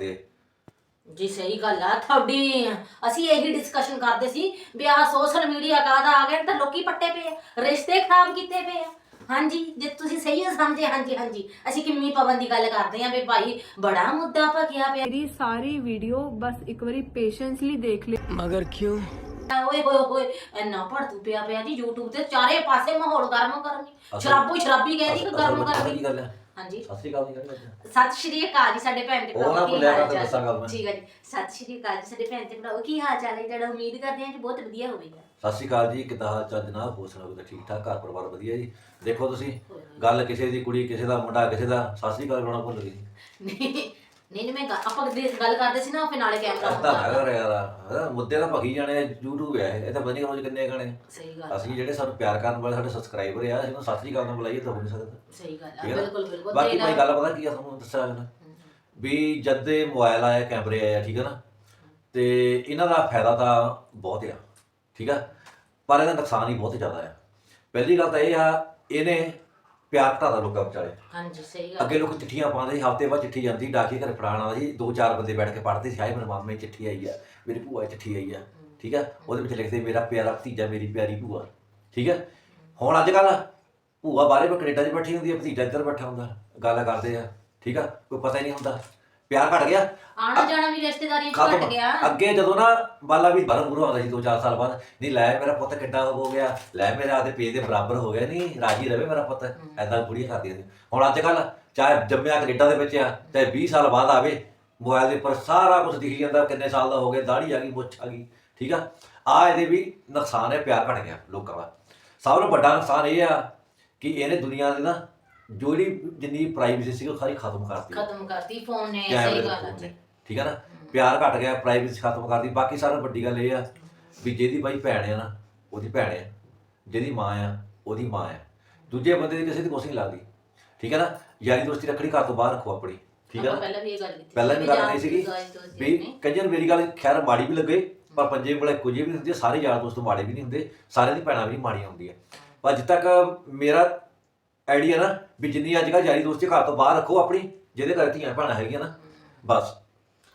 ਵਾਸਤੇ ਜੀ ਸਹੀ ਗੱਲ ਆ। ਤੁਹਾਡੀ ਅਸੀਂ ਇਹੀ ਡਿਸਕਸ਼ਨ ਕਰਦੇ ਸੀ ਵੀ ਆਹ ਸੋਸ਼ਲ ਮੀਡੀਆ ਕਾਹਦਾ ਆ ਗਿਆ ਤਾਂ ਲੋਕੀ ਪੱਟੇ ਪਏ ਆ ਰਿਸ਼ਤੇ ਖਰਾਬ ਕੀਤੇ ਪਏ ਆ। ਹਾਂਜੀ ਜੇ ਤੁਸੀਂ ਸਹੀ ਸਮਝੇ ਹਾਂਜੀ ਹਾਂਜੀ। ਅਸੀਂ ਕਿੰਮੀ ਪਵਨ ਦੀ ਗੱਲ ਕਰਦੇ ਆਂ ਵੀ ਭਾਈ ਬੜਾ ਮੁੱਦਾ ਭਗਿਆ ਪਿਆ। ਮੇਰੀ ਸਾਰੀ ਵੀਡੀਓ ਬਸ ਇੱਕ ਵਾਰੀ ਪੇਸ਼ੈਂਸਲੀ ਦੇਖ ਲੈ ਮਗਰ ਕਿਉਂ? ਓਏ ਹੋਏ ਹੋਏ ਇੰਨਾ ਭੜਤੂ ਪਿਆ ਪਿਆ ਜੀ YouTube ਤੇ ਚਾਰੇ ਪਾਸੇ ਮਾਹੌਲ ਗਰਮ ਕਰਨੀ ਸ਼ਰਾਬੋ ਸ਼ਰਾਬੀ ਕਹਿੰਦੀ ਕਿ ਗਰਮ ਕਰਨੀ ਹਾਂਜੀ। ਸਤਿ ਸ਼੍ਰੀ ਅਕਾਲ ਸਤਿ ਸ਼੍ਰੀ ਜੀ ਸਾਡੇ ਭੈਣ ਤੇ ਉਹ ਨਾ ਭਰਾਵੋ ਕੀ ਭੁੱਲਿਆ ਹਾਲ ਚਾਲ? ਦੱਸਾਂਗਾ ਮੈਂ। ਠੀਕ ਹੈ ਜੀ। ਸਤਿ ਸ਼੍ਰੀ ਅਕਾਲ ਜੀ ਸਾਡੇ ਭੈਣ ਤੇ ਭਰਾਵੋ ਕੀ ਹਾਲ ਚਾਲ ਹੈ? ਜਿਹੜਾ ਉਮੀਦ ਕਰਦੇ ਹਾਂ ਜੀ ਬਹੁਤ ਵਧੀਆ ਹੋਵੇਗਾ। ਸਤਿ ਸ਼੍ਰੀ ਅਕਾਲ ਜੀ ਕਿੱਦਾਂ ਹਾਲ ਚਾਲ ਜਨਾਬ? ਹੋ ਸੁਣਾਓ ਤਾਂ ਠੀਕ ਠਾਕ ਘਰ ਪਰਿਵਾਰ ਵਧੀਆ ਜੀ। ਦੇਖੋ ਤੁਸੀਂ ਗੱਲ ਕਿਸੇ ਦੀ ਕੁੜੀ ਕਿਸੇ ਦਾ ਮੁੰਡਾ ਕਿਸੇ ਦਾ ਸਤਿ ਸ਼੍ਰੀ ਅਕਾਲ ਬੁਲਾਉਣਾ ਭੁੱਲ ਗਈ ਨਹੀਂ ਨਹੀਂ ਨਹੀਂ, ਮੈਂ ਗ- ਆਪਾਂ ਦੇ- ਗੱਲ ਕਰਦੇ ਸੀ ਨਾ ਫਿਰ ਨਾਲੇ ਕੈਮਰਾ ਅੱਧਾ ਹੈਗਾ ਯਾਰ ਹਾਂ, ਮੁੱਦੇ ਤਾਂ ਭਗੀ ਜਾਣੇ ਆ, YouTube ਹੈ ਇਹ। ਤਾਂ ਪਤਾ ਨਹੀਂ ਰੋਜ਼ ਕਿੰਨੇ ਗਾਣੇ ਸਹੀ ਗੱਲ ਅਸੀਂ ਜਿਹੜੇ ਸਾਨੂੰ ਪਿਆਰ ਕਰਨ ਵਾਲੇ ਸਾਡੇ ਸਬਸਕ੍ਰਾਈਬਰ ਆ ਅਸੀਂ ਨੂੰ ਸਤਿ ਸ਼੍ਰੀ ਅਕਾਲ ਨਾਲ ਬੁਲਾਈਏ ਤਾਂ ਹੋ ਨਹੀਂ ਸਕਦਾ। ਸਹੀ ਗੱਲ ਆ ਠੀਕ ਹੈ ਨਾ? ਬਿਲਕੁਲ ਬਿਲਕੁਲ। ਬਾਕੀ ਗੱਲ ਪਤਾ ਕੀ ਆ ਤੁਹਾਨੂੰ ਦੱਸਿਆ ਜਨਾ ਵੀ ਜਦ ਦੇ ਮੋਬਾਈਲ ਆਇਆ ਕੈਮਰੇ ਆਇਆ ਠੀਕ ਹੈ ਨਾ? ਤੇ ਇਹਨਾਂ ਦਾ ਫਾਇਦਾ ਤਾਂ ਬਹੁਤ ਆ ਠੀਕ ਆ? ਪਰ ਇਹਦਾ ਨੁਕਸਾਨ ਹੀ ਬਹੁਤ ਜ਼ਿਆਦਾ ਆ। ਪਹਿਲੀ ਗੱਲ ਤਾਂ ਇਹ ਆ ਇਹਨੇ ਪਿਆਰ ਘਟਾਦਾ ਲੋਕਾਂ ਵਿਚਾਲੇ। ਹਾਂਜੀ ਸਹੀ ਗੱਲ। ਅੱਗੇ ਲੋਕ ਚਿੱਠੀਆਂ ਪਾਉਂਦੇ ਸੀ ਹਫ਼ਤੇ ਬਾਅਦ ਚਿੱਠੀ ਜਾਂਦੀ ਡਾਕੀ ਘਰ ਫੜਾਉਣ ਆਉਂਦਾ ਸੀ ਦੋ ਚਾਰ ਬੰਦੇ ਬੈਠ ਕੇ ਪੜ੍ਹਦੇ ਸੀ ਹਾਏ ਮੇਰੇ ਮਾਮੇ ਦੀ ਚਿੱਠੀ ਆਈ ਆ ਮੇਰੀ ਭੂਆ ਦੀ ਚਿੱਠੀ ਆਈ ਆ ਠੀਕ ਆ? ਉਹਦੇ ਵਿੱਚ ਲਿਖਦੇ ਮੇਰਾ ਪਿਆਰਾ ਭਤੀਜਾ ਮੇਰੀ ਪਿਆਰੀ ਭੂਆ ਠੀਕ ਆ? ਹੁਣ ਅੱਜ ਕੱਲ ਭੂਆ ਬਾਹਰੇ ਕੈਨੇਡਾ 'ਚ ਬੈਠੀ ਹੁੰਦੀ ਆ ਭਤੀਜਾ ਇੱਧਰ ਬੈਠਾ ਹੁੰਦਾ ਗੱਲ ਕਰਦੇ ਆ ਠੀਕ ਆ? ਕੋਈ ਪਤਾ ਹੀ ਨਹੀਂ ਹੁੰਦਾ। ਪਿਆਰ ਘਟ ਗਿਆ। ਆਣਾ ਜਾਣਾ ਵੀ ਰਿਸ਼ਤੇਦਾਰੀਆਂ ਚ ਘਟ ਗਿਆ। ਅੱਗੇ ਜਦੋਂ ਨਾ ਬਾਲਾ ਵੀ ਬਰਮ ਗੁਰੂ ਆਉਂਦਾ ਸੀ ਦੋ ਚਾਰ ਸਾਲ ਬਾਅਦ ਨਹੀਂ ਲੈ ਮੇਰਾ ਪੁੱਤ ਕਿੱਡਾ ਹੋ ਗਿਆ ਲੈ ਮੇਰਾ ਆਦੇ ਪੇ ਦੇ ਬਰਾਬਰ ਹੋ ਗਿਆ ਨਹੀਂ ਰਾਜੀ ਰਵੇ ਮੇਰਾ ਪੁੱਤ ਐਦਾਂ ਬੁੜੀਆਂ ਕਰਦੀਆਂ ਸੀ। ਹੁਣ ਅੱਜ ਕੱਲ ਚਾਹੇ ਜੰਮਿਆ ਕੈਨੇਡਾ ਦੇ ਵਿੱਚ ਆ ਚਾਹੇ 20 ਸਾਲ ਬਾਅਦ ਆਵੇ ਮੋਬਾਈਲ ਦੇ ਉੱਪਰ ਸਾਰਾ ਕੁਝ ਦਿਖ ਜਾਂਦਾ ਕਿੰਨੇ ਸਾਲ ਦਾ ਹੋ ਗਿਆ ਦਾੜੀ ਆ ਗਈ ਮੁੱਛ ਆ ਗਈ ਠੀਕ ਆ? ਆ ਇਹਦੇ ਵੀ ਨੁਕਸਾਨ ਹੈ ਪਿਆਰ ਘਟ ਗਿਆ ਲੋਕਾਂ ਦਾ। ਸਭ ਤੋਂ ਵੱਡਾ ਨੁਕਸਾਨ ਇਹ ਆ ਕਿ ਇਹਨੇ ਦੁਨੀਆ ਦੇ ਨਾ ਜਿਹੜੀ ਜਿੰਨੀ ਪ੍ਰਾਈਵੇਸੀ ਸੀ ਉਹ ਸਾਰੀ ਖਤਮ ਕਰਤੀ। ਖਤਮ ਕਰਤੀ ਫੋਨ ਨੇ ਕੈਮਰੇ ਸਹੀ ਦੇ ਗੱਲ ਫੋਨ ਜੀ। ਨੇ। ਠੀਕ ਹੈ ਨਾ? ਪਿਆਰ ਘਟ ਗਿਆ ਪ੍ਰਾਈਵੇਸੀ ਖਤਮ ਕਰਦੀ ਬਾਕੀ ਸਾਰਾ ਵੱਡੀ ਗੱਲ ਇਹ ਆ ਵੀ ਜਿਹਦੀ ਬਾਈ ਭੈਣ ਆ ਨਾ ਉਹਦੀ ਭੈਣ ਆ। ਜਿਹਦੀ ਮਾਂ ਆ ਉਹਦੀ ਮਾਂ ਆ। ਦੂਜੇ ਬੰਦੇ ਦੀ ਕਿਸੇ ਦੀ ਕੁਛ ਨਹੀਂ ਲੱਗਦੀ ਠੀਕ ਹੈ ਨਾ? ਯਾਰੀ ਦੋਸਤੀ ਰੱਖਣੀ ਘਰ ਤੋਂ ਬਾਹਰ ਰੱਖੋ ਆਪਣੀ ਠੀਕ ਹੈ ਆਪਾਂ ਨਾ? ਪਹਿਲਾਂ ਵੀ ਇਹ ਗੱਲ ਕੀਤੀ ਪਹਿਲਾਂ ਵੀ ਗੱਲ ਨਹੀਂ ਸੀਗੀ ਵੀ। ਕਈਆਂ ਨੂੰ ਮੇਰੀ ਗੱਲ ਖੈਰ ਮਾੜੀ ਵੀ ਲੱਗੇ ਪਰ ਪੰਜੇ ਬੜੇ ਕੁਝੇ ਵੀ ਹੁੰਦੇ ਸਾਰੇ ਯਾਰ ਦੋਸਤ ਮਾੜੇ ਵੀ ਨਹੀਂ ਹੁੰਦੇ ਸਾਰਿਆਂ ਦੀ ਭੈਣਾਂ ਵੀ ਨਹੀਂ ਮਾੜੀਆਂ ਹੁੰਦੀਆਂ। ਪਰ ਜਿੱਦ ਤੱਕ ਮੇਰਾ ਆਈਡੀਆ ਨਾ ਵੀ ਜਿੰਨੀ ਅੱਜ ਕੱਲ੍ਹ ਯਾਰੀ ਦੋਸਤੀ ਘਰ ਤੋਂ ਬਾਹਰ ਰੱਖੋ ਆਪਣੀ, ਜਿਹਦੇ ਕਰਕੇ ਧੀਆਂ ਭੈਣਾਂ ਹੈਗੀਆਂ ਨਾ, ਬਸ।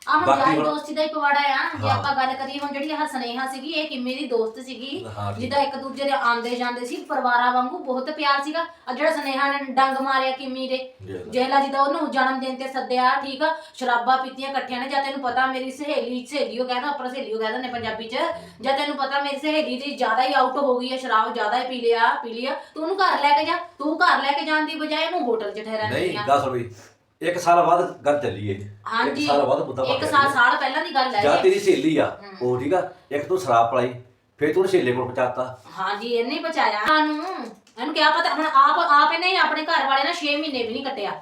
ਆਹ ਹੁਣ ਬਾਕੀ ਯਾਰੀ ਹੁਣ- ਦੋਸਤੀ ਦਾ ਹੀ ਪਵਾੜਾ ਆ ਜੇ ਹਾਂ। ਆਪਾਂ ਗੱਲ ਕਰੀਏ ਹੁਣ ਜਿਹੜੀ ਆਹ ਸਨੇਹਾ ਸੀਗੀ ਇਹ ਕਿੰਮੇ ਦੀ ਦੋਸਤ ਸੀਗੀ ਹਾਂ ਇੱਕ ਦੂਜੇ ਦੇ ਆਂਦੇ ਜਾਂਦੇ ਸੀ ਪਰਿਵਾਰਾਂ ਵਾਂਗੂ ਬਹੁਤ ਪਿਆਰ ਸੀਗਾ ਆ ਜਿਹੜਾ ਸਨੇਹਾ ਨੇ ਡੰਗ ਮਾਰਿਆ ਕਿੰਮੀ ਦੇ ਜੀ। ਜੇਲਾ ਜਿੱਦਾਂ ਉਹਨੂੰ ਜਨਮ ਦਿਨ ਤੇ ਸੱਦਿਆ ਠੀਕ ਆ ਸ਼ਰਾਬਾਂ ਪੀਤੀਆਂ ਇਕੱਠਿਆਂ ਨੇ ਜਾਂ ਤੈਨੂੰ ਪਤਾ ਮੇਰੀ ਸਹੇਲੀ ਸਹੇਲੀ ਉਹ ਕਹਿੰਦਾ ਆਪਣਾ ਸਹੇਲੀ ਉਹ ਕਹਿੰਦੇ ਨੇ ਪੰਜਾਬੀ ਚ ਜਾਂ ਤੈਨੂੰ ਪਤਾ ਮੇਰੀ ਸਹੇਲੀ ਦੀ ਜ਼ਿਆਦਾ ਹੀ ਆਊਟ ਹੋ ਗਈ ਹੈ ਸ਼ਰਾਬ ਜ਼ਿਆਦਾ ਹੀ ਪੀ ਲਿਆ ਪੀ ਲਿਆ ਤੂੰ ਉਹਨੂੰ ਘਰ ਲੈ ਕੇ ਜਾ ਤੂੰ ਘਰ ਲੈ ਕੇ ਜਾਣ ਦੀ ਬਜਾਏ ਉਹਨੂੰ ਹੋਟਲ 'ਚ ਠਹਿਰਾਣੀ ਨਹੀਂ ਆ ਦੱਸ ਬਈ ਇੱਕ ਸਾਲ ਬਾਅਦ ਗੱਲ ਚੱਲੀ ਏ ਹਾਂਜੀ ਇੱਕ ਸਾਲ ਬਾਅਦ ਮੁੱਦਾ ਇੱਕ ਸਾਲ। ਸਾਲ ਪਹਿਲਾਂ ਦੀ ਗੱਲ ਹੈ ਜਾਂ। ਤੇਰੀ ਸਹੇਲੀ ਆ। ਉਹ ਠੀਕ ਆ ਇੱਕ ਤੂੰ ਸ਼ਰਾਬ ਪਲਾਈ ਫਿਰ ਤੂੰ ਸਹੇਲੇ ਕੋਲ ਪਹੁੰਚਾਤਾ ਹਾਂਜੀ ਇਹਨੇ ਬਚਾਇਆ ਸਾਨੂੰ ਇਹਨੂੰ ਕਿਹਾ ਪਤਾ ਹੁਣ ਆਪ ਆਪ ਇਹਨੇ ਹੀ ਆਪਣੇ ਘਰ ਵਾਲੇ ਨਾਲ 6 ਮਹੀਨੇ ਵੀ ਨਹੀਂ ਕੱਟਿਆ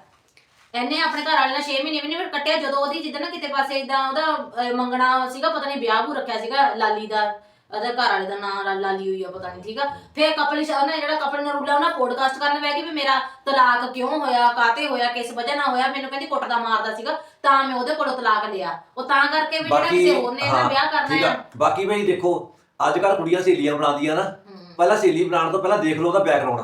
ਇਹਨੇ ਆਪਣੇ ਘਰ ਵਾਲੇ ਨਾਲ 6 ਮਹੀਨੇ ਵੀ ਨਹੀਂ ਫਿਰ ਕੱਟਿਆ ਜਦੋਂ ਉਹਦੀ ਜਿੱਦਾਂ ਨਾ ਕਿਤੇ ਪਾਸੇ ਇਦਾਂ ਉਹਦਾ ਅਹ, ਮੰਗਣਾ ਸੀਗਾ ਪਤਾ ਨਹੀਂ ਵਿਆਹ ਵੀ ਰੱਖਿਆ ਸੀਗਾ ਲਾਲੀ ਦਾ ਉਹਦੇ ਘਰ ਵਾਲੇ ਦਾ ਨਾਂ ਲਾਲੀ ਹੋਈ ਆ ਪਤਾ ਨਹੀਂ ਠੀਕ ਆ? ਫਿਰ ਕਪਲ ਉਹਨੇ ਜਿਹੜਾ ਕਪਲ ਨਰੂਲਾ ਉਹਨਾਂ ਪੋਡਕਾਸਟ ਕਰਨ ਬਹਿ ਗਈ ਵੀ ਮੇਰਾ ਤਲਾਕ ਕਿਉਂ ਹੋਇਆ ਕਾਤੇ ਹੋਇਆ ਕਿਸ ਵਜ੍ਹਾ ਨਾਲ ਹੋਇਆ? ਮੈਨੂੰ ਕਹਿੰਦੀ ਕੁੱਟਦਾ ਮਾਰਦਾ ਸੀਗਾ ਤਾਂ ਮੈਂ ਉਹਦੇ ਕੋਲੋਂ ਤਲਾਕ ਲਿਆ। ਉਹ ਤਾਂ ਕਰਕੇ ਵੀ ਜਿਹੜਾ ਕਿਸੇ ਹੋਰ ਨੇ ਇਹਦਾ ਹਾਂ, ਵਿਆਹ ਕਰਨਾ ਠੀਕ ਆ। ਬਾਕੀ ਬਈ ਦੇਖੋ ਅੱਜ ਕੱਲ ਕੁੜੀਆਂ ਸਹੇਲੀਆਂ ਬਣਾਉਂਦੀਆਂ ਨਾ ਪਹਿਲਾਂ ਸਹੇਲੀ ਬਣਾਉਣ ਤੋਂ ਪਹਿਲਾਂ ਦੇਖ ਲਓ ਉਹਦਾ ਬੈਕਗ੍ਰਾਉਂਡ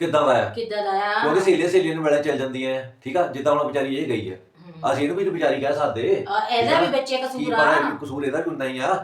ਕਿੱਦਾਂ ਦਾ ਆ। ਕਿੱਦਾਂ ਦਾ ਆ? ਕਿਉਂਕਿ ਸਹੇਲੀਆਂ ਸਹੇਲੀਆਂ ਨੂੰ ਮਿਲਣ ਚੱਲ ਜਾਂਦੀਆਂ ਆ, ਠੀਕ ਆ? ਜਿੱਦਾਂ ਹੁਣ ਵਿਚਾਰੀ ਇਹ ਗਈ ਆ। ਹਮ। ਅਸੀਂ ਇਹਨੂੰ ਵੀ ਤਾਂ ਵਿਚਾਰੀ ਕਹਿ ਸਕਦੇ। ਇਹਦਾ ਵੀ ਬੱਚੇ ਕੀ ਕਸੂਰ ਪਤਾ ਆ। ਕਸੂਰ ਇਹਦਾ ਵੀ ਹੁੰਦਾ ਹੀ ਆ।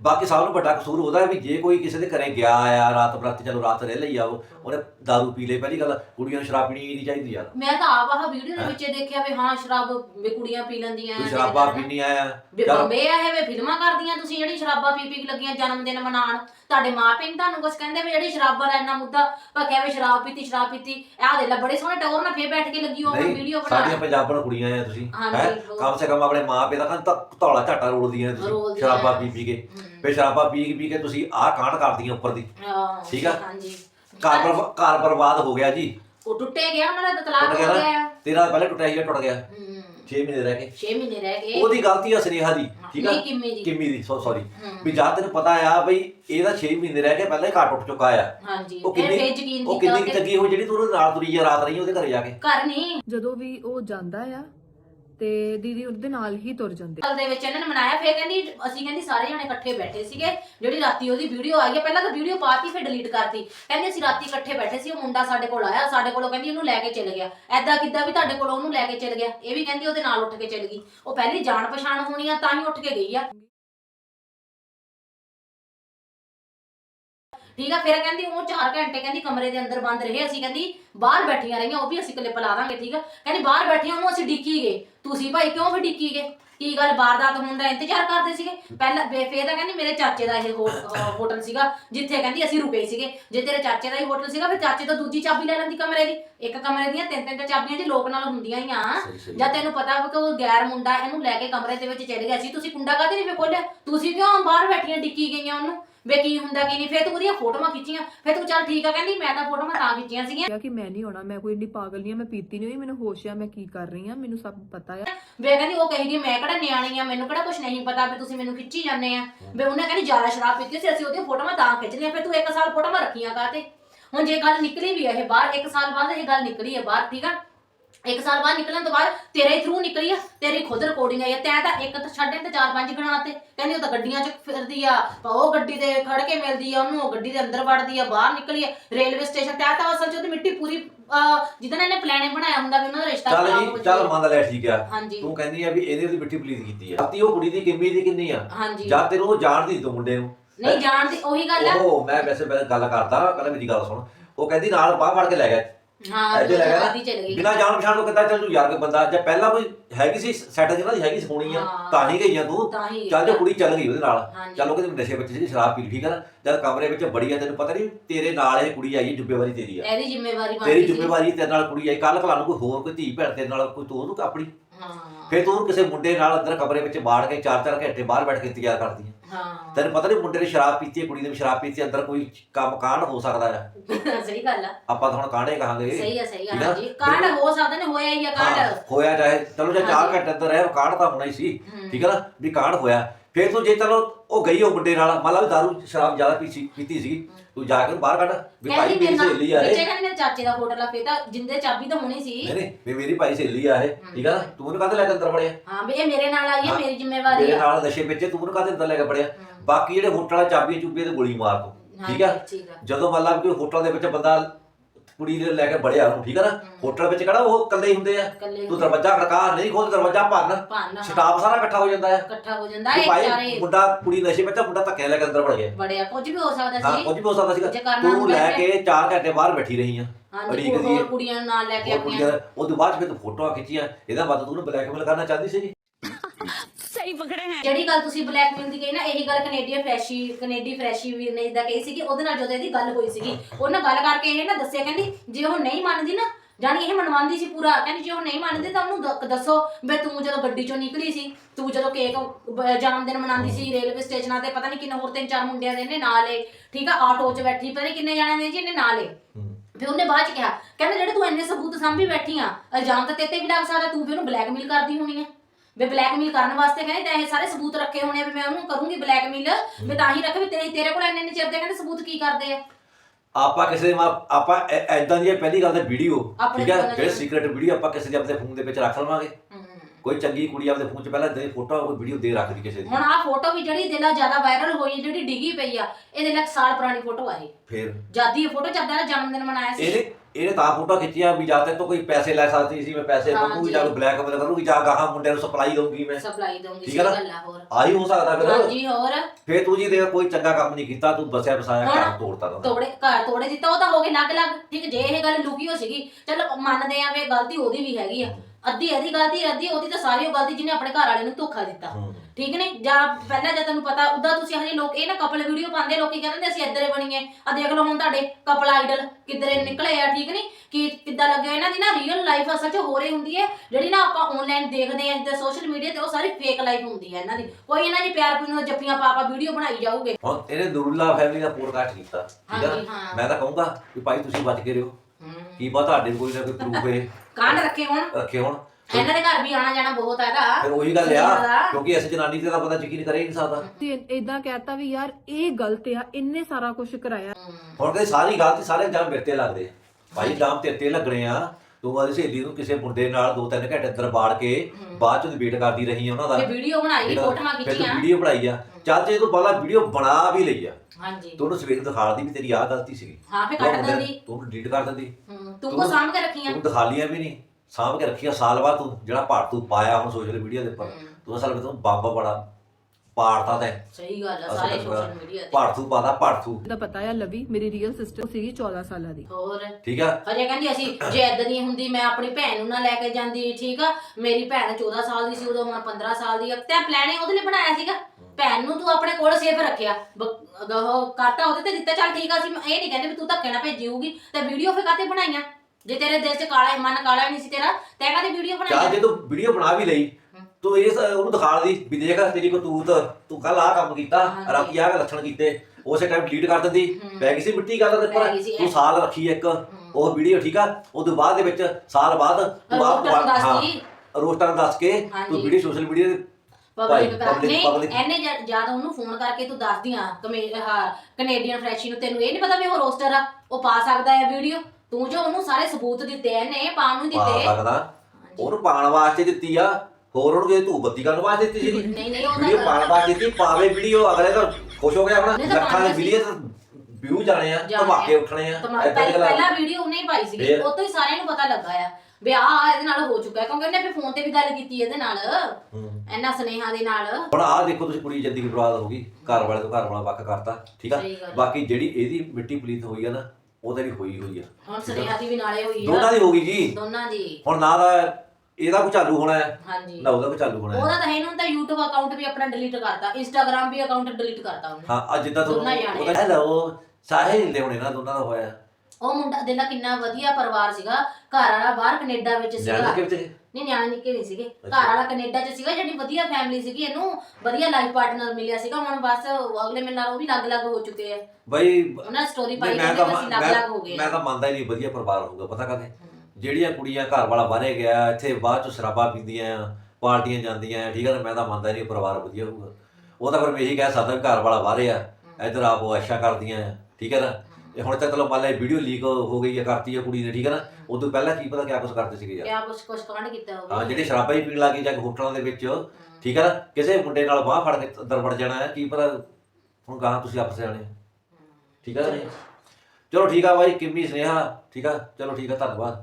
ਬਾਕੀ ਸਭ ਨੂੰ ਵੱਡਾ ਕਸੂਰ ਉਹਦਾ ਹੈ ਵੀ ਜੇ ਕੋਈ ਕਿਸੇ ਦੇ ਘਰੇ ਗਿਆ ਆ ਰਾਤ ਬਰਾਤ ਚਲੋ ਰਾਤ ਰਹਿ ਲਈ ਆ ਉਹ ਉਹਨੇ ਦਾਰੂ ਪੀ ਲਈ ਪਹਿਲੀ ਗੱਲ ਕੁੜੀਆਂ ਨੂੰ ਸ਼ਰਾਬ ਪੀਣੀ ਨਹੀਂ ਚਾਹੀਦੀ ਯਾਰ ਮੈਂ ਤਾਂ ਆਪ ਆਹ ਵੀਡੀਓ ਦੇ ਵਿੱਚ ਦੇਖਿਆ ਵੀ ਹਾਂ ਸ਼ਰਾਬ ਵੀ ਕੁੜੀਆਂ ਪੀ ਲੈਂਦੀਆਂ ਤੇ ਸ਼ਰਾਬਾਂ। ਪੀਣੀ ਆ ਵੀ ਚੱਲ। ਬੰਬੇ ਆ ਇਹ ਵੇ ਫਿਲਮਾਂ ਕਰਦੀਆਂ ਤੁਸੀਂ ਜਿਹੜੀ ਸ਼ਰਾਬਾਂ ਪੀ ਪੀ ਕੇ ਲੱਗੀਆਂ ਜਨਮ ਦਿਨ ਮਨਾਉਣ। ਤੁਹਾਡੇ ਮਾਪੇ ਨੀ ਤੁਹਾਨੂੰ ਕੁਝ ਕਹਿੰਦੇ ਵੀ ਜਿਹੜੀ ਸ਼ਰਾਬਾਂ ਦਾ ਇੰਨਾ ਮੁੱਦਾ ਭਖਿਆ ਵੀ ਸ਼ਰਾਬ ਪੀਤੀ ਸ਼ਰਾਬ ਪੀਤੀ ਆਹ ਦੇ ਲੈ ਬੜੇ ਸੋਹਣੇ ਟੌਰ ਨਾਲ ਫੇਰ ਬੈਠ ਕੇ ਲੱਗੀ ਉਹ ਨਹੀਂ ਵੀਡੀਓ ਸਾਡੀਆਂ ਬਣਾ ਪੰਜਾਬਣ ਕੁੜੀਆਂ ਆ ਤੁਸੀਂ ਹਾਂਜੀ, ਹੈ? ਹੋਰ। ਕਮ ਸੇ ਕਮ ਆਪਣੇ ਮਾਂ ਪਿਓ ਦਾ ਕੰਨ ਤਾਂ ਧੌਲਾ ਝਾਟਾ ਰੋਲਦੀਆਂ ਤੁਸੀਂ ਰੋਲਦੀਆਂ। ਸ਼ਰਾਬਾਂ ਪੀ ਪੀ ਕੇ। ਹਮ। ਫੇ ਸ਼ਰਾਬਾਂ ਪੀ ਪੀ ਕੇ ਤੁਸੀਂ ਆਹ ਕਾਂਡ ਕਰਦੀਆਂ ਉੱਪਰ ਦੀ ਹਾਂ, ਠੀਕ ਆ। ਹਾਂਜੀ। ਘਰ ਬਰਬਾ- ਘਰ ਬਰਬਾਦ ਹੋ ਗਿਆ ਜੀ। ਉਹ ਟੁੱਟੇ ਗਿਆ ਉਹਨਾਂ ਦਾ ਤਲਾਕ ਟੁੱਟ ਹੋ ਗਿਆ ਗਿਆ ਨਾ ਤੇਰਾ ਪਹਿਲੇ ਟੁੱਟਿਆ ਸੀ ਟੁੱਟ ਗਿਆ। ਹੂੰ। 6 ਮਹੀਨੇ ਰਹਿ ਗਏ। 6 ਮਹੀਨੇ ਰਹਿ ਗਏ। ਉਹਦੀ ਗਲਤੀ ਆ ਸੁਨੇਹਾ ਦੀ ਠੀਕ ਆ? ਨਹੀਂ ਕਿੰਮੀ ਦੀ। ਕਿੰਮੀ ਦੀ ਸੋ ਸੌਰੀ। ਵੀ ਜਦ ਤੈਨੂੰ ਪਤਾ ਆ ਬਈ ਇਹਦਾ 6 ਮਹੀਨੇ ਰਹਿ ਕੇ ਪਹਿਲਾਂ ਹੀ ਘਰ ਟੁੱਟ ਚੁੱਕਾ ਆ। ਹਾਂਜੀ ਉਹ ਫਿਰ ਕਿੰਨੀ ਯਕੀਨ ਉਹ ਕੀਤਾ ਕਿੰਨੀ ਕੁ ਚੰਗੀ ਹੋਈ ਜਿਹੜੀ ਤੂੰ ਉਹਦੇ ਨਾਲ ਤੁਰੀ ਆ ਰਾਤ ਰਹੀ ਉਹਦੇ ਘਰੇ ਜਾ ਕੇ। ਘਰ ਨਹੀਂ। ਜਦੋਂ ਵੀ ਉਹ ਜਾਂਦਾ ਆ ਤੇ ਦੀਦੀ ਉਹਦੇ ਨਾਲ ਹੀ ਤੁਰ ਜਾਂਦੇ। ਗੱਲ ਦੇ ਵਿੱਚ ਇਹਨਾਂ ਨੇ ਮਨਾਇਆ, ਫਿਰ ਕਹਿੰਦੀ, ਅਸੀਂ ਕਹਿੰਦੀ ਸਾਰੇ ਜਣੇ ਇਕੱਠੇ ਬੈਠੇ ਸੀਗੇ, ਜਿਹੜੀ ਰਾਤੀ ਉਹਦੀ ਵੀਡੀਓ ਆਈ ਹੈ ਪਹਿਲਾਂ ਤਾਂ ਵੀਡੀਓ ਪਾਤੀ, ਫਿਰ ਡਿਲੀਟ ਕਰਤੀ। ਕਹਿੰਦੀ ਅਸੀਂ ਰਾਤੀ ਇਕੱਠੇ ਬੈਠੇ ਸੀ, ਉਹ ਮੁੰਡਾ ਸਾਡੇ ਕੋਲ ਆਇਆ, ਸਾਡੇ ਕੋਲੋਂ ਕਹਿੰਦੀ ਉਹਨੂੰ ਲੈ ਕੇ ਚਲ ਗਿਆ। ਐਦਾਂ ਕਿੱਦਾਂ ਵੀ ਤੁਹਾਡੇ ਕੋਲ ਉਹਨੂੰ ਲੈ ਕੇ ਚਲ ਗਿਆ। ਇਹ ਵੀ ਕਹਿੰਦੀ ਉਹਦੇ ਨਾਲ ਉੱਠ ਕੇ ਚਲ ਗਈ। ਉਹ ਪਹਿਲੀ ਜਾਣ ਪਛਾਣ ਹੋਣੀ ਆ, ਤਾਂ ਹੀ ਉੱਠ ਕੇ ਗਈ ਆ। ਠੀਕ ਆ ਫਿਰ ਕਹਿੰਦੀ ਉਹ 4 ਘੰਟੇ ਕਹਿੰਦੀ ਕਮਰੇ ਦੇ ਅੰਦਰ ਬੰਦ ਰਹੇ ਅਸੀਂ ਕਹਿੰਦੀ ਬਾਹਰ ਬੈਠੀਆਂ ਰਹੀਆਂ ਉਹ ਵੀ ਅਸੀਂ ਕਲਿੱਪ ਲਾ ਦਾਂਗੇ ਠੀਕ ਆ। ਕਹਿੰਦੀ ਬਾਹਰ ਬੈਠੀਆਂ ਉਹਨੂੰ ਅਸੀਂ ਡਿੱਕੀ ਗਏ। ਤੁਸੀਂ ਭਾਈ ਕਿਉਂ ਫਿਰ ਡਿੱਕੀ ਗਏ? ਕੀ ਗੱਲ ਵਾਰਦਾਤ ਹੋਣ ਦਾ ਇੰਤਜ਼ਾਰ ਕਰਦੇ ਸੀਗੇ? ਪਹਿਲਾਂ ਬੇ- ਫੇਰ ਤਾਂ ਕਹਿੰਦੀ ਮੇਰੇ ਚਾਚੇ ਦਾ ਇਹ ਹੋਟਲ ਸੀਗਾ ਜਿੱਥੇ ਕਹਿੰਦੀ ਅਸੀਂ ਰੁਕੇ ਸੀਗੇ। ਜੇ ਤੇਰੇ ਚਾਚੇ ਦਾ ਹੀ ਹੋਟਲ ਸੀਗਾ ਫਿਰ ਚਾਚੇ ਤੋਂ ਦੂਜੀ ਚਾਬੀ ਲੈ ਲੈਂਦੀ ਕਮਰੇ ਦੀ। ਇੱਕ ਕਮਰੇ ਦੀਆਂ ਤਿੰਨ ਤਿੰਨ ਚਾਬੀਆਂ ਜੀ ਲੋਕ ਨਾਲ ਹੁੰਦੀਆਂ ਹੀ ਆ। ਜਾਂ ਤੈਨੂੰ ਪਤਾ ਵਾ ਕਿ ਉਹ ਗੈਰ ਮੁੰਡਾ ਇਹਨੂੰ ਲੈ ਕੇ ਕਮਰੇ ਦੇ ਵਿੱਚ ਚਲੇ ਗਿਆ ਸੀ। ਤੁਸੀਂ ਕੁੰਡਾ ਕਾਹਦੇ ਨਹੀਂ ਫੇ ਖੋਲਿਆ? ਤੁਸੀਂ ਕਿਉਂ ਬਾਹਰ ਬੈਠੀਆਂ ਡਿੱਕੀ ਗਈਆਂ ਉਹਨੂੰ? ਵੇ ਕੀ ਹੁੰਦਾ ਕੀ ਨਹੀਂ? ਫੇਰ ਤੂੰ ਉਹਦੀਆਂ ਫੋਟੋਆਂ ਖਿੱਚੀਆਂ। ਫੇਰ ਤੂੰ ਚੱਲ ਠੀਕ ਆ ਕਹਿੰਦੀ ਮੈਂ ਤਾਂ ਫੋਟੋਆਂ ਤਾਂ ਖਿੱਚੀਆਂ ਸੀਗੀਆਂ। ਕਿਹਾ ਕਿ ਮੈਂ ਨਹੀਂ ਆਉਣਾ ਮੈਂ ਕੋਈ ਇੰਨੀ ਪਾਗਲ ਨਹੀਂ ਆ ਮੈਂ ਪੀਤੀ ਨਹੀਂ ਹੋਈ ਮੈਨੂੰ ਹੋਸ਼ ਆ ਮੈਂ ਕੀ ਕਰ ਰਹੀ ਆ ਮੈਨੂੰ ਸਭ ਪਤਾ ਆ। ਵੇ ਕਹਿੰਦੀ ਉਹ ਕਹੇਗੀ ਮੈਂ ਕਿਹੜਾ ਨਿਆਣੀ ਆ ਮੈਨੂੰ ਕਿਹੜਾ ਕੁਝ ਨਹੀਂ ਪਤਾ ਵੀ ਤੁਸੀਂ ਮੈਨੂੰ ਖਿੱਚੀ ਜਾਂਦੇ ਆ। ਵੇ ਉਹਨੇ ਕਹਿੰਦੀ ਜ਼ਿਆਦਾ ਸ਼ਰਾਬ ਪੀਤੀ ਸੀ ਅਸੀਂ ਉਹਦੀਆਂ ਫੋਟੋਆਂ ਤਾਂ ਖਿੱਚਦੀਆਂ ਫਿਰ ਤੂੰ ਇੱਕ ਸਾਲ ਫੋਟੋਆਂ ਰੱਖੀਆਂ ਕਾਤੇ ਹੁਣ ਜੇ ਗੱਲ ਨਿਕਲੀ ਵੀ ਆ ਇਹ ਬਾਹਰ ਇੱਕ ਸਾਲ ਬਾਅਦ ਇਹ ਗੱਲ ਨਿਕਲੀ ਹੈ ਬਾਹਰ ਠੀਕ ਆ? ਇੱਕ ਸਾਲ ਬਾਅਦ ਨਿਕਲਣ ਤੋਂ ਬਾਅਦ ਤੇਰੇ ਥਰੂ ਨਿਕਲੀ ਆ ਤੇਰੀ ਖੁਦ ਰਿਕਾਰਡਿੰਗ ਆਈ ਆ। ਤੈਂ ਤਾਂ ਇੱਕ ਤਾਂ ਛੱਡੇ ਤੇ ਚਾਰ ਪੰਜ ਗਣਾ ਤੇ। ਕਹਿੰਦੀ ਉਹ ਤਾਂ ਗੱਡੀਆਂ 'ਚ ਫਿਰਦੀ ਆ ਤਾਂ ਉਹ ਗੱਡੀ ਤੇ ਖੜ ਕੇ ਮਿਲਦੀ ਆ ਉਹਨੂੰ ਉਹ ਗੱਡੀ ਦੇ ਅੰਦਰ ਵੜਦੀ ਆ ਬਾਹਰ ਨਿਕਲੀ ਆ। ਰੇਲਵੇ ਸਟੇਸ਼ਨ ਤੇ ਤਾਂ ਅਸਲ 'ਚ ਉਹਦੀ ਮਿੱਟੀ ਪੂਰੀ ਜਿੱਦਾਂ ਇਹਨੇ ਪਲਾਨੇ ਬਣਾਇਆ ਹੁੰਦਾ ਵੀ ਉਹਨਾਂ ਦਾ ਰਿਸ਼ਤਾ ਚੱਲ ਖਰਾਬ ਜੀ ਚੱਲ। ਮੰਨ ਲੈ ਠੀਕ ਆ। ਹਾਂਜੀ। ਤੂੰ ਕਹਿੰਦੀ ਆ ਵੀ ਇਹਨੇ ਉਹਦੀ ਮਿੱਟੀ ਪਲੀਤ ਕੀਤੀ ਆ। ਰਾਤੀ ਉਹ ਕੁੜੀ ਦੀ ਕਿੰਨੀ ਦੀ ਕਿੰਨੀ ਆ? ਹਾਂਜੀ। ਜਦ ਤੈਨੂੰ ਉਹ ਜਾਣਦੀ ਤੂੰ ਮੁੰਡੇ ਨੂੰ? ਨਹੀਂ ਜਾਣਦੀ ਉਹੀ ਗੱਲ ਆ। ਉਹ ਮੈਂ ਵੈਸੇ ਗੱਲ ਕਰਦਾ ਕਹਿੰਦਾ ਮੇਰੀ ਗੱਲ ਸੁਣ। ਉਹ ਕਹਿੰਦੀ ਨਾਲ ਬਾਹ ਫੜ ਕੇ ਲੈ ਗਿਆ। ਹਾਂ ਇੱਥੇ ਲੈ ਗਿਆ ਨਾ? ਆਦੀ ਚਲੇ ਗਈ ਬਿਨਾਂ ਜਾਣ ਪਛਾਣ ਤੋਂ ਕਿੱਦਾਂ ਚੱਲ ਤੂੰ ਯਾਰ ਕੋਈ ਬੰਦਾ ਜੇ ਪਹਿਲਾਂ ਕੋਈ ਹੈਗੀ ਸੀ ਸੈਟ ਜਿਹਨਾਂ ਦੀ ਹੈਗੀ ਸੋਣੀ ਆ ਹਾਂ। ਤਾਂ ਹੀ ਗਈਆਂ ਤੂੰ ਤਾਂ ਹੀ ਚੱਲ ਜੇ ਕੁੜੀ ਚੱਲ ਗਈ ਉਹਦੇ ਨਾਲ ਹਾਂਜੀ। ਚੱਲ ਉਹ ਨਸ਼ੇ ਵਿੱਚ ਸੀ ਸ਼ਰਾਬ ਪੀ ਲਈ, ਠੀਕ ਆ ਨਾ ਜਦ ਕਮਰੇ ਵਿੱਚ ਬੜੀ ਆ ਤੈਨੂੰ ਪਤਾ ਨਹੀਂ ਤੇਰੇ ਨਾਲ ਇਹ ਕੁੜੀ ਆਈ ਜ਼ਿੰਮੇਵਾਰੀ ਤੇਰੀ ਆ ਇਹਦੀ ਜ਼ਿੰਮੇਵਾਰੀ ਤੇਰੀ ਬਣਦੀ ਸੀ ਜ਼ਿੰਮੇਵਾਰੀ ਤੇਰੇ ਨਾਲ ਕੁੜੀ ਆਈ ਕੱਲ ਕਲਾ ਨੂੰ ਕੋਈ ਹੋਰ ਕੋਈ ਧੀ ਭੈਣ ਤੇਰੇ ਨਾਲ ਕੋਈ ਤੂੰ ਉਹਨੂੰ ਆਪਣੀ ਹਾਂ। ਫਿਰ ਤੂੰ ਉਹਨੂੰ ਕਿਸੇ ਮੁੰਡੇ ਨਾਲ ਅੰਦਰ ਕਮਰੇ ਵਿੱਚ ਬਾੜ ਕੇ 4-4 ਘੰਟੇ ਬਾਹਰ ਬੈਠ ਕੇ ਇੰਤਜ਼ਾਰ ਕਰਦੀ ਹੈ ਹਾਂ। ਤੈਨੂੰ ਪਤਾ ਨਹੀਂ ਮੁੰਡੇ ਨੇ ਸ਼ਰਾਬ ਪੀਤੀ ਹੈ ਕੁੜੀ ਨੇ ਵੀ ਸ਼ਰਾਬ ਪੀਤੀ ਹੈ, ਅੰਦਰ ਕੋਈ ਕੰਮ ਕਾਂਡ ਹੋ ਸਕਦਾ ਹੈ? ਸਹੀ ਗੱਲ ਆ। ਆਪਾਂ ਤਾਂ ਹੁਣ ਕਾਂਡੇ ਕਹਾਂਗੇ। ਸਹੀ ਆ ਸਹੀ ਆ? ਹਾਂਜੀ। ਕਾਂਡ ਹੋ ਸਕਦਾ ਨੇ ਹੋਇਆ ਹੀ ਆ ਹਾਂ, ਕਾਂਡ ਹੋਇਆ ਚਾਹੇ ਚਲੋ ਜੇ 4 ਹਾਂਜੀ। ਘੰਟੇ ਅੰਦਰ ਹੈ ਕਾਂਡ ਤਾਂ ਹੋਣਾ ਹੀ ਸੀ। ਠੀਕ ਹੈ ਨਾ? ਵੀ ਕਾਂਡ ਹੋਇਆ। ਫਿਰ ਤੂੰ ਜੇ ਚਲੋ ਉਹ ਗਈ ਉਹ ਮੁੰਡੇ ਨਾਲ ਮੰਨ ਲਾ ਵੀ ਦਾਰੂ ਸ਼ਰਾਬ ਜ਼ਿਆਦਾ ਪੀਤੀ ਪੀਤੀ ਸੀ ਤੂੰ ਜਾ ਕੇ ਉਹਨੂੰ ਬਾਹਰ ਕੱਢ ਵੀ ਭਾਈ ਕਹਿੰਦੀ ਮੇਰੀ ਮੇਰੇ ਨਾਲ ਸਹੇਲੀ ਆ ਵਿੱਚੇ ਇਹ ਕਹਿੰਦੀ ਮੇਰੇ ਚਾਚੇ ਦਾ ਹੋਟਲ ਆ ਫੇ ਤਾਂ ਜਿੰਦੇ ਚਾਬੀ ਤਾਂ ਹੋਣੀ ਸੀ। ਨਹੀਂ ਨਹੀਂ ਵੀ ਮੇਰੀ ਭਾਈ ਸਹੇਲੀ ਆ ਇਹ ਠੀਕ ਨਾ? ਤੂੰ ਉਹਨੂੰ ਕਾਹਦੇ ਲੈ ਕੇ ਅੰਦਰ ਵੜਿਆ? ਹਾਂ ਵੀ ਇਹ ਮੇਰੇ ਨਾਲ ਆਈ ਹੈ ਹਾਂ। ਮੇਰੀ ਜ਼ਿੰਮੇਵਾਰੀ ਮੇਰੇ ਆ। ਨਾਲ ਨਸ਼ੇ ਵਿੱਚ ਤੂੰ ਉਹਨੂੰ ਕਾਹਦੇ ਅੰਦਰ ਲੈ ਕੇ ਵੜਿਆ। ਬਾਕੀ ਜਿਹੜੇ ਹੋਟਲ ਵਾਲਾ ਚਾਬੀਆਂ ਚੁੱਬੀਆਂ ਤੇ ਗੋਲੀ ਮਾਰ ਤੂੰ ਠੀਕ ਆ? ਠੀਕ ਆ। ਜਦੋਂ ਮੰਨ ਲਾ ਵੀ ਕੋਈ ਹੋਟਲ ਦੇ ਵਿੱਚ ਬੰਦਾ ਕੁੜੀ ਨੇ ਲੈ ਕੇ ਬੜਿਆ ਉਹਨੂੰ ਠੀਕ ਆ ਨਾ? ਹੋਟਲ ਵਿੱਚ ਕਿਹੜਾ ਉਹ ਇਕੱਲੇ ਹੀ ਹੁੰਦੇ ਆ? ਇਕੱਲੇ ਤੂੰ ਦਰਵਾਜ਼ਾ ਖੜਕਾ ਨਹੀਂ ਖੋਲ ਦਰਵਾਜ਼ਾ ਭੰਨ। ਭਾਨਾ ਸਟਾਫ ਸਾਰਾ ਇਕੱਠਾ ਹੋ ਜਾਂਦਾ ਹੈ ਇਕੱਠਾ ਹੋ ਜਾਂਦਾ ਇਹ ਭਾਈ ਮੁੰਡਾ ਕੁੜੀ ਨਸ਼ੇ ਵਿੱਚ ਆ, ਮੁੰਡਾ ਧੱਕੇ ਲੈ ਕੇ ਅੰਦਰ ਵੜ ਗਿਆ। ਬੜਿਆ ਕੁਝ ਵੀ ਹੋ ਸਕਦਾ ਹਾਂ ਸੀ। ਕੁਝ ਵੀ ਹੋ ਸਕਦਾ ਜੇ ਸੀਗਾ ਕਰਨਾ ਤੂੰ ਹੁੰਦਾ ਲੈ ਹੈ। ਕੇ 4 ਘੰਟੇ ਬਾਹਰ ਬੈਠੀ ਰਹੀ ਆ। ਹਾਂਜੀ ਹੋਰ ਕੁੜੀਆਂ ਨੂੰ ਨਾਲ ਲੈ ਕੇ ਆਪਣੀਆਂ ਕੁੜੀਆਂ ਉਹ ਤੋਂ ਬਾਅਦ ਫਿਰ ਤੂੰ ਫੋਟੋਆਂ ਖਿੱਚੀਆਂ। ਇਹਦਾ ਮਤਲਬ ਤੂੰ ਉਹਨੂੰ ਬਲੈਕਮੇਲ ਕਰਨਾ ਚਾਹਦੀ ਸੀਗੀ ਜਿਹੜੀ ਗੱਲ ਤੁਸੀਂ ਬਲੈਕਮੇਲ ਦੀ ਕਹੀ ਨਾ ਇਹੀ ਗੱਲ ਕੈਨੇਡੀਅਨ ਫਰੈਸ਼ੀ ਕੈਨੇਡੀ ਫਰੈਸ਼ੀ ਵੀਰ ਨੇ ਜਿੱਦਾਂ ਕਹੀ ਸੀਗੀ ਉਹਦੇ ਨਾਲ ਜਦੋਂ ਇਹਦੀ ਗੱਲ ਹੋਈ ਸੀਗੀ ਉਹਨਾਂ ਗੱਲ ਕਰਕੇ ਇਹ ਨਾ ਦੱਸਿਆ ਕਹਿੰਦੀ ਜੇ ਉਹ ਨਹੀਂ ਮੰਨਦੀ ਨਾ ਜਾਨੀ ਇਹ ਮਨਵਾਉਂਦੀ ਸੀ ਪੂਰਾ ਕਹਿੰਦੀ ਜੇ ਉਹ ਨਹੀਂ ਮੰਨਦੀ ਤਾਂ ਉਹਨੂੰ ਦ- ਦੱਸੋ ਵੀ ਤੂੰ ਜਦੋਂ ਗੱਡੀ ਚੋਂ ਨਿਕਲੀ ਸੀ ਤੂੰ ਜਦੋਂ ਕੇਕ ਜਨਮ ਦਿਨ ਮਨਾਉਂਦੀ ਸੀ ਰੇਲਵੇ ਸਟੇਸ਼ਨਾਂ ਤੇ ਪਤਾ ਨਹੀਂ ਕਿੰਨੇ ਹੋਰ ਤਿੰਨ ਚਾਰ ਮੁੰਡਿਆਂ ਦੇ ਨੇ ਨਾਲ ਏ ਠੀਕ ਆ ਆਟੋ 'ਚ ਬੈਠੀ ਪਤਾ ਨਹੀਂ ਕਿੰਨੇ ਜਾਣਿਆਂ ਦੇ ਜੀ ਇਹਨੇ ਨਾਲ ਏ। ਫਿਰ ਉਹਨੇ ਬਾਅਦ ਚ ਕਿਹਾ ਕਹਿੰਦਾ ਜਿਹੜੇ ਤੂੰ ਇੰਨੇ ਸਬੂਤ ਸਾਂਭੀ ਬੈਠੀ ਆ ਇਲਜ਼ਾਮ ਤਾਂ ਤੇਤੇ ਵੀ ਲੱਗ ਸਕਦਾ ਤੂੰ ਫਿਰ ਉਹਨੂੰ ਬਲੈਕਮੇਲ ਕਰਦੀ ਹੋਣੀ ਆ। ਵੀ ਬਲੈਕਮੇਲ ਕਰਨ ਵਾਸਤੇ ਕਹਿੰਦੇ ਤਾਂ ਇਹ ਸਾਰੇ ਸਬੂਤ ਰੱਖੇ ਹੋਣੇ ਆ ਵੀ ਮੈਂ ਉਹਨੂੰ ਕਰੂੰਗੀ ਬਲੈਕਮੇਲ ਵੀ ਤਾਂ ਹੀ ਰੱਖੇ ਵੀ ਤੇਰੇ ਤੇਰੇ ਕੋਲ ਇੰਨੇ ਇੰਨੇ ਚਿਰ ਦੇ ਕਹਿੰਦੇ ਸਬੂਤ ਕੀ ਕਰਦੇ ਆ? ਆਪਾਂ ਕਿਸੇ ਮਾ ਆਪਾਂ ਐਦਾਂ ਦੀ ਪਹਿਲੀ ਗੱਲ ਤੇ ਵੀਡੀਓ ਆਪਣੇ ਠੀਕ ਹੈ? 'ਚ ਜਿਹੜੇ ਸੀਕ੍ਰੀਟ ਵੀਡੀਓ ਆਪਾਂ ਕਿਸੇ ਦੇ ਆਪਣੇ ਫੋਨ ਦੇ ਵਿੱਚ ਰੱਖ ਲਵਾਂਗੇ। ਕੋਈ ਚੰਗੀ ਕੁੜੀ ਆਪਣੇ ਫੋਨ 'ਚ ਪਹਿਲਾਂ ਦੇ ਫੋਟੋ ਕੋਈ ਵੀਡੀਓ ਦੇ ਰੱਖਦੀ ਕਿਸੇ ਦੀ। ਹੁਣ ਆਹ ਫੋਟੋ ਵੀ ਜਿਹੜੀ ਦਿਲਾ ਜ਼ਿਆਦਾ ਵਾਇਰਲ ਹੋਈ ਜਿਹੜੀ ਡਿੱਗੀ ਪਈ ਆ ਇਹਦੇ ਲੱਖ ਸਾਲ ਪੁਰਾਣੀ ਫੋਟੋ ਆਈ ਫਿਰ? ਜਾਦੀ ਇਹ ਫੋਟੋ ਚੱਲਦਾ ਜਨਮ ਦਿਨ ਮਨਾਇਆ ਸੀ। ਇਹਨੇ ਇਹਨੇ ਤਾਂ ਫੋਟੋ ਖਿੱਚੀਆਂ ਵੀ ਜਾਂ ਤੇ ਤੋਂ ਕੋਈ ਪੈਸੇ ਲੈ ਸਕਦੀ ਸੀ ਮੈਂ ਪੈਸੇ ਹਾਂ ਮੰਗੂਗੀ ਜੀ। ਜਾਂ ਬਲੈਕਮੇਲ ਕਰੂਗੀ ਜਾਂ ਗਾਹਾਂ ਮੁੰਡੇ ਨੂੰ ਸਪਲਾਈ ਦਊਂਗੀ ਮੈਂ। ਸਪਲਾਈ ਦਊਂਗੀ ਠੀਕ ਸਹੀ ਹੈ ਨਾ? ਗੱਲ ਆ ਹੋਰ। ਆਹੀ ਹੋ ਸਕਦਾ ਫਿਰ। ਹਾਂਜੀ ਹੋਰ। ਫੇਰ ਤੂੰ ਜੀ ਦੇ ਕੋਈ ਚੰਗਾ ਕੰਮ ਨਹੀਂ ਕੀਤਾ ਤੂੰ ਬਸਿਆ ਬਸਾਇਆ ਘਰ ਤੋੜਤਾ ਤੂੰ। ਤੋੜੇ ਘਰ ਤੋੜੇ ਦਿੱਤਾ ਉਹ ਤਾਂ ਹੋ ਗਏ ਲੱਗ ਲੱਗ। ਠੀਕ ਜੇ ਇਹ ਗੱਲ ਲੁਕੀ ਹੋ ਸੀਗੀ ਚਲ ਮੰਨਦੇ ਆ ਵੀ ਗਲਤੀ ਉਹਦੀ ਵੀ ਹੈਗੀ ਆ। ਅੱਧੀ ਇਹਦੀ ਗਲਤੀ ਅੱਧੀ ਉਹਦੀ ਤਾਂ ਸਾਰੀ ਉਹ ਗਲਤੀ ਜਿਹਨੇ ਆਪਣੇ ਘਰ ਵਾਲੇ ਨੂੰ ਧੋਖਾ ਦਿੱਤਾ। ਹੂੰ। ਠੀਕ ਨੇ ਜਾਂ ਪਹਿਲਾਂ ਜੇ ਤੈਨੂੰ ਪਤਾ ਉਦਾਂ ਤੁਸੀਂ ਹਜੇ ਲੋਕ ਇਹ ਨਾ ਕਪਲ ਵੀਡੀਓ ਪਾਉਂਦੇ ਆ, ਲੋਕੀ ਕਹਿੰਦੇ ਨੇ ਅਸੀਂ ਇੱਧਰੇ ਬਣੀਏ ਆ। ਦੇਖ ਲਓ ਹੁਣ ਤੁਹਾਡੇ ਕਪਲ ਆਈਡਲ ਕਿੱਧਰੇ ਨਿਕਲੇ ਆ ਠੀਕ ਨਹੀਂ? ਕਿ ਕਿੱਦਾਂ ਲੱਗਿਆ ਇਹਨਾਂ ਦੀ ਨਾ ਰੀਅਲ ਲਾਈਫ ਅਸਲ 'ਚ ਹੋ ਰਹੀ ਹੁੰਦੀ ਹੈ ਜਿਹੜੀ ਨਾ ਆਪਾਂ ਆਨਲਾਈਨ ਦੇਖਦੇ ਆ ਜਿੱਦਾਂ ਸੋਸ਼ਲ ਮੀਡੀਆ ਤੇ ਉਹ ਸਾਰੀ ਫੇਕ ਲਾਈਫ ਹੁੰਦੀ ਹੈ ਇਹਨਾਂ ਦੀ। ਕੋਈ ਇਹਨਾਂ ਦੀ ਪਿਆਰ ਪਿਆਰ ਜੱਫੀਆਂ ਪਾ ਪਾ ਵੀਡੀਓ ਬਣਾਈ ਜਾਊਗੇ। ਹੁਣ ਇਹਨੇ ਦੁਰੁੱਲਾ ਫੈਮਿਲੀ ਦਾ ਪੋਡਕਾਸਟ ਕੀਤਾ ਠੀਕ ਹਾਂਜੀ, ਹੈ। ਹਾਂ। ਮੈਂ ਤਾਂ ਕਹੂੰਗਾ ਕਿ ਭਾਈ ਤੁਸੀਂ ਬਚ ਕੇ ਰਹੋ। ਕੀ ਪਤਾ ਤੁਹਾਡੇ ਕੋਲ ਕੋਈ ਨਾ ਕੋਈ ਪ੍ਰੂਫ ਹੈ ਕਾਂਡ ਰੱਖੇ ਹੁਣ। ਰੱਖੇ ਹੋਣ। ਇਹਨਾਂ ਦੇ ਘਰ ਵੀ ਆਣਾ ਜਾਣਾ ਬਹੁਤ ਹੈਗਾ। ਫਿਰ ਉਹੀ ਗੱਲ ਆ। ਕਿਉਂਕਿ ਇਸ ਜਨਾਨੀ ਤੇ ਤਾਂ ਪਤਾ ਯਕੀਨ ਕਰੇ ਹੀ ਨਹੀਂ ਸਕਦਾ। ਤੇ ਇਦਾਂ ਕਹਿਤਾ ਵੀ ਯਾਰ ਇਹ ਗਲਤ ਆ ਇੰਨੇ ਸਾਰਾ ਕੁਝ ਕਰਾਇਆ। ਹੁਣ ਕਹਿੰਦੇ ਸਾਰੀ ਗਲਤੀ ਸਾਰੇ ਇਲਜ਼ਾਮ ਮੇਰੇ ਤੇ ਲੱਗਦੇ ਆ। ਭਾਈ ਇਲਜ਼ਾਮ ਤੇਰੇ ਤੇ ਲੱਗਣੇ ਆ। ਤੂੰ ਉਹਦੀ ਸਹੇਲੀ ਨੂੰ ਕਿਸੇ ਮੁੰਡੇ ਨਾਲ ਦੋ ਤਿੰਨ ਘੰਟੇ ਅੰਦਰ ਬਾੜ ਕੇ ਬਾਅਦ ਚ ਵੇਟ ਕਰਦੀ ਰਹੀ ਆ ਉਹਨਾਂ ਦਾ। ਤੇ ਵੀਡੀਓ ਬਣਾਈ ਫੋਟੋਆਂ ਫਿਰ ਤੂੰ ਖਿੱਚੀਆਂ। ਵੀਡੀਓ ਬਣਾਈ ਆ। ਚੱਲ ਜੇ ਤੂੰ ਬਾਲਾ ਵੀਡੀਓ ਬਣਾ ਵੀ ਲਈ ਆ। ਹਾਂਜੀ। ਤੂੰ ਉਹਨੂੰ ਸਵੇਰ ਦਿਖਾੜਦੀ ਵੀ ਤੇਰੀ ਆਹ ਗਲਤੀ ਸੀਗੀ। ਹਾਂ ਫੇ ਤੂੰ ਕੱਟ ਦਿੰਦੀ। ਤੂੰ ਡਿਲੀਟ ਕਰ ਦਿੰਦੀ। ਹੂੰ, ਤੂੰ ਕੋ ਸਾਂਭ ਕੇ ਰੱਖੀਆਂ। ਤੂੰ ਦਿਖਾ ਲੀਆਂ ਵੀ ਨਹੀਂ। ਸਾਂਭ ਕੇ ਰੱਖੀਆਂ ਸਾਲ ਬਾਅਦ ਤੂੰ ਜਿਹੜਾ ਪਾੜ ਤੂੰ ਪਾਇਆ ਹੁਣ ਸੋਸ਼ਲ ਮੀਡੀਆ ਦੇ ਉੱਪਰ ਹੂੰ। ਤੂੰ ਅਸਲ ਵਿੱਚ ਤੂੰ ਬੰਬ ਬੜਾ ਪਾੜਤਾ ਤੈਂ। ਸਹੀ ਗੱਲ ਆ ਸਾਰੇ ਸੋਸ਼ਲ ਮੀਡੀਆ ਤੇ। ਪਾੜਥੂ ਪਾਦਾ ਪਾੜਥੂ ਦਾ ਪਤਾ ਆ ਲਵੀ ਮੇਰੀ ਰੀਅਲ ਸਿਸਟਰ ਸੀਗੀ 14 ਸਾਲਾਂ ਦੀ। ਹੋਰ? ਠੀਕ ਆ? ਹਜੇ ਕਹਿੰਦੀ ਅਸੀਂ ਜੇ ਏਦਾਂ ਦੀ ਹੁੰਦੀ ਮੈਂ ਆਪਣੀ ਭੈਣ ਨੂੰ ਨਾ ਲੈ ਕੇ ਜਾਂਦੀ ਠੀਕ ਆ? ਮੇਰੀ ਭੈਣ 14 ਸਾਲ ਦੀ ਸੀ ਉਦੋਂ ਹੁਣ 15 ਸਾਲ ਦੀ ਆ। ਤੇ ਪਲਾਨ ਉਹਦੇ ਲਈ ਬਣਾਇਆ ਸੀਗਾ। ਭੈਣ ਨੂੰ ਤੂੰ ਆਪਣੇ ਕੋਲ ਸੇਫ ਰੱਖਿਆ। ਉਹ ਕਰਤਾ ਉਹਦੇ ਤੇ ਦਿੱਤਾ ਚੱਲ ਠੀਕ ਆ ਸੀ ਇਹ ਨਹੀਂ ਕਹਿੰਦੇ ਵੀ ਤੂੰ ਧੱਕੇ ਨਾਲ ਭੇਜੀ ਹੋਊਗੀ। ਤੇ ਵੀਡੀਓ ਫੇ ਕਾਤੇ ਬਣਾਈਆਂ? ਜੇ ਤੇਰੇ ਦਿਲ 'ਚ ਕਾਲਾ ਮਨ ਕਾਲਾ ਹੀ ਨਹੀਂ ਸੀ ਤੇਰਾ ਤੈਂ ਕਾਤੇ ਵੀਡੀਓ ਬਣਾਈਆਂ ਜੇ ਤੂੰ ਵੀਡੀਓ ਬਣਾ ਵੀ ਲਈ ਤੂੰ ਇਹ ਸ- ਉਹਨੂੰ ਦਿਖਾ ਦੀ ਵੀ ਦੇਖ ਤੇਰੀ ਕਤੂਤ ਤੂੰ ਕੱਲ ਆਹ ਕੰਮ ਕੀਤਾ ਹਾਂਜੀ। ਰਾਤੀ ਆਹ ਲੱਛਣ ਕੀਤੇ ਉਸੇ ਟਾਈਮ ਡਿਲੀਟ ਕਰ ਦਿੰਦੀ। ਪੈ ਗਈ ਸੀ ਮਿੱਟੀ ਗੱਲ ਦੇ ਪੈ ਗਈ ਸੀ, ਤੂੰ ਸਾਲ ਰੱਖੀ ਇੱਕ ਉਹ ਵੀਡੀਓ ਠੀਕ ਆ ਉਦੋਂ ਬਾਅਦ ਦੇ ਵਿੱਚ ਸਾਲ ਬਾਅਦ ਤੂੰ ਆਪ ਰੋਸਟਰ ਨੂੰ ਦੱਸਦੀ। ਰੋਸਟਰ ਨੂੰ ਦੱਸ ਕੇ ਤੂੰ ਹਾਂਜੀ। ਵੀਡੀਓ ਸੋਸ਼ਲ ਮੀਡੀਆ ਤੇ ਪਬਲਿਕ ਭਾਈ, ਕਰ public- ਨਹੀਂ public- ਜਦ ਜਦ ਉਹਨੂੰ ਫੋਨ ਕਰਕੇ ਤੂੰ ਦੱਸਦੀਆਂ ਕੈਨੇਡੀਅਨ ਫਰੈਸ਼ੀ ਨੂੰ ਤੈਨੂੰ ਇਹ ਨਹੀਂ ਪਤਾ ਵੀ ਉਹ ਰੋਸਟਰ ਆ ਉਹ ਪਾ ਸਕਦਾ ਹੈ ਵੀਡੀਓ ਤੂੰ ਜੋ ਉਹਨੂੰ ਸਾਰੇ ਸਬੂਤ ਦਿੱਤੇ ਆ ਇਹਨੇ ਪਾਉਣ ਨੂੰ ਪਾ ਦਿੱਤੇ ਸਕਦਾ ਉਹਨੂੰ ਪਾਣ ਵਾਸਤੇ ਦਿੱਤੀ ਆ ਹੋਰ ਉਹਨੂੰ ਜੇ ਤੂੰ ਬੱਤੀ ਕਰਨ ਵਾਸਤੇ ਦਿੱਤੀ ਸੀ ਨਹੀਂ ਨਹੀਂ ਉਹ ਵੀਡੀਓ ਪਾਣ ਵਾਸਤੇ ਦਿੱਤੀ ਪਾਵੇ ਵੀਡੀਓ ਅਗਲੇ ਤਾਂ ਖੁਸ਼ ਹੋ ਗਿਆ ਨਹੀਂ ਆਪਣਾ ਤਾਂ ਲੱਖਾਂ ਦੇ ਪਾਉਂਦੇ ਸੀ। ਮਿਲੀਅਨ ਵਿਊ ਜਾਣੇ ਆ ਜਾਣੇ ਧਮਾਕੇ। ਉੱਠਣੇ ਆ ਤੁਮਾ- ਏਦਾਂ ਦੀ ਪਹਿ- ਗੱਲਾਂ- ਪਹਿਲਾ ਵੀਡੀਓ ਉਹਨੇ ਹੀ ਪਾਈ ਸੀਗੀ ਫੇਰ? ਉਹ ਤੋਂ ਹੀ ਸਾਰਿਆਂ ਨੂੰ ਪਤਾ ਲੱਗਾ ਆ ਵੀ ਆਹ ਇਹਦੇ ਨਾਲ ਹੋ ਚੁੱਕਾ ਹੈ ਕਿਉਂਕਿ ਉਹਨੇ ਫਿਰ ਫੋਨ ਤੇ ਵੀ ਗੱਲ ਕੀਤੀ ਇਹਦੇ ਨਾਲ ਹੂੰ। ਇਹਨਾਂ ਸੁਨੇਹਾ ਦੇ ਨਾਲ ਹੁਣ ਆਹ ਦੇਖੋ ਤੁਸੀਂ ਕੁੜੀ ਜ਼ਿੰਦਗੀ ਬਰਬਾਦ ਹੋ ਗਈ ਘਰ ਵਾਲੇ ਤੋਂ ਘਰ ਵਾਲਾ ਵੱਖ ਕਰਤਾ ਠੀਕ ਆ ਸਹੀ ਗੱਲ ਆ। ਬਾਕੀ ਜਿਹੜੀ ਇਹਦੀ ਮਿੱਟੀ ਪਲੀਤ ਹੋਈ ਆ ਨਾ ਉਹ ਤੇਰੀ ਹੋਈ ਹੋਈ ਆ। ਹੁਣ ਸੁਨੇਹਾ ਦੀ ਵੀ ਨਾਲੇ ਹੋਈ ਦੋਨਾਂ ਆ ਦੀ ਹੋ ਗਈ ਜੀ। ਦੋਨਾਂ ਦੀ। ਹੁਣ ਨਾ ਦਾ ਇਹਦਾ ਕੋਈ ਚਾਲੂ ਹੋਣਾ ਹੈ ਹਾਂਜੀ। ਨਾ ਉਹਦਾ ਕੋਈ ਚਾਲੂ ਹੋਣਾ ਹੈ। ਉਹਦਾ ਤਾਂ ਇਹਨੂੰ ਤਾਂ YouTube ਅਕਾਊਂਟ ਵੀ ਆਪਣਾ ਡਿਲੀਟ ਕਰਤਾ Instagram ਵੀ ਅਕਾਊਂਟ ਡਿਲੀਟ ਕਰਤਾ ਉਹਨੇ। ਹਾਂ ਅੱਜ ਜਿੱਦਾਂ ਦੋਨਾਂ ਜਾਣੇ ਤੁਹਾਨੂੰ ਉਹਦਾ ਹੈਲੋ ਸਾਹਿਲ ਦੇ ਹੋਣੇ ਨਾ ਦੋਨਾਂ ਦਾ ਹੋਇਆ। ਉਹ ਮੁੰਡਾ ਦੇ ਨਾਲ ਕਿੰਨਾ ਵਧੀਆ ਪਰਿਵਾਰ ਸੀਗਾ ਘਰ ਵਾਲਾ ਬਾਹਰ ਕੈਨੇਡਾ ਵਿੱਚ ਸੀਗਾ। ਜਾਣ ਕੇ ਨਹੀਂ ਨਿਆਣੇ ਨਿੱਕੇ ਨਹੀਂ ਸੀਗੇ। ਘਰ ਵਾਲਾ ਕੈਨੇਡਾ 'ਚ ਸੀਗਾ ਜਿਹੜੀ ਵਧੀਆ ਫੈਮਿਲੀ ਸੀਗੀ ਇਹਨੂੰ ਵਧੀਆ ਲਾਈਫ ਪਾਰਟਨਰ ਮਿਲਿਆ ਸੀਗਾ। ਹੁਣ ਬਸ ਅਗਲੇ ਮੇਰੇ ਨਾਲ ਉਹ ਵੀ ਅਲੱਗ-ਅਲੱਗ ਹੋ ਚੁੱਕੇ ਆ। ਬਈ ਉਹਨਾਂ ਸਟੋਰੀ ਪਾਈ ਮੈਂ ਤਾਂ ਅਸੀਂ ਅਲੱਗ-ਅਲੱਗ ਹੋ ਗਏ। ਮੈਂ ਤਾਂ ਮੰਨਦਾ ਹੀ ਨਹੀਂ ਵਧੀਆ ਪਰਿਵਾਰ ਹੋਊਗਾ ਪਤਾ ਕਦੇ ਜਿਹੜੀਆਂ ਕੁੜੀਆਂ ਘਰ ਵਾਲਾ ਬਾਹਰੇ ਗਿਆ ਇੱਥੇ ਬਾਅਦ ਚ ਸ਼ਰਾਬਾਂ ਪੀਂਦੀਆਂ ਆ ਪਾਰਟੀਆਂ ਜਾਂਦੀਆਂ ਆ, ਠੀਕ ਹੈ ਨਾ? ਮੈਂ ਤਾਂ ਮੰਨਦਾ ਨਹੀਂ ਪਰਿਵਾਰ ਵਧੀਆ ਹੋਊਗਾ। ਉਹ ਤਾਂ ਫਿਰ ਮੈਂ ਇਹੀ ਕਹਿ ਸਕਦਾ ਘਰ ਵਾਲਾ ਬਾਹਰੇ ਆ ਇੱਧਰ ਆਪ ਉਹ ਐਸ਼ਾ ਕਰਦੀਆਂ ਆ ਠੀਕ ਹੈ ਨਾ? ਇਹ ਹੁਣ ਤੱਕ ਚਲੋ ਮੰਨ ਲੈ ਵੀਡੀਓ ਲੀਕ ਹੋ ਗਈ ਆ ਕਰਤੀ ਆ ਕੁੜੀ ਨੇ ਠੀਕ ਹੈ ਨਾ? ਉਦੋਂ ਪਹਿਲਾਂ ਕੀ ਪਤਾ ਕਿਆ ਕੁਝ ਕਰਦੇ ਸੀਗੇ ਯਾਰ। ਕਿਆ ਕੁਛ ਕੁਛ ਕਾਂਡ ਕੀਤਾ ਹਾਂ ਹੋਵੇ ਜਿਹੜੇ ਸ਼ਰਾਬਾਂ ਹੀ ਪੀਣ ਲੱਗੀ ਜਾਂ ਹੋਟਲਾਂ ਦੇ ਵਿੱਚ ਠੀਕ ਹੈ ਨਾ? ਕਿਸੇ ਮੁੰਡੇ ਨਾਲ ਬਾਹ ਫੜ ਕੇ ਅੰਦਰ ਵੜ ਜਾਣਾ ਹੈ ਕੀ ਪਤਾ ਹੁਣ ਗਾਹਾਂ ਤੁਸੀਂ ਆਪਸ ਜਾਣੇ ਠੀਕ ਹੈ ਨਾ? ਜੀ ਚਲੋ ਠੀਕ ਆ ਬਾਈ ਕਿੰਨੀ ਸੁਨੇਹਾ ਠੀਕ ਆ? ਚਲੋ ਠੀਕ ਆ ਧੰਨਵਾਦ।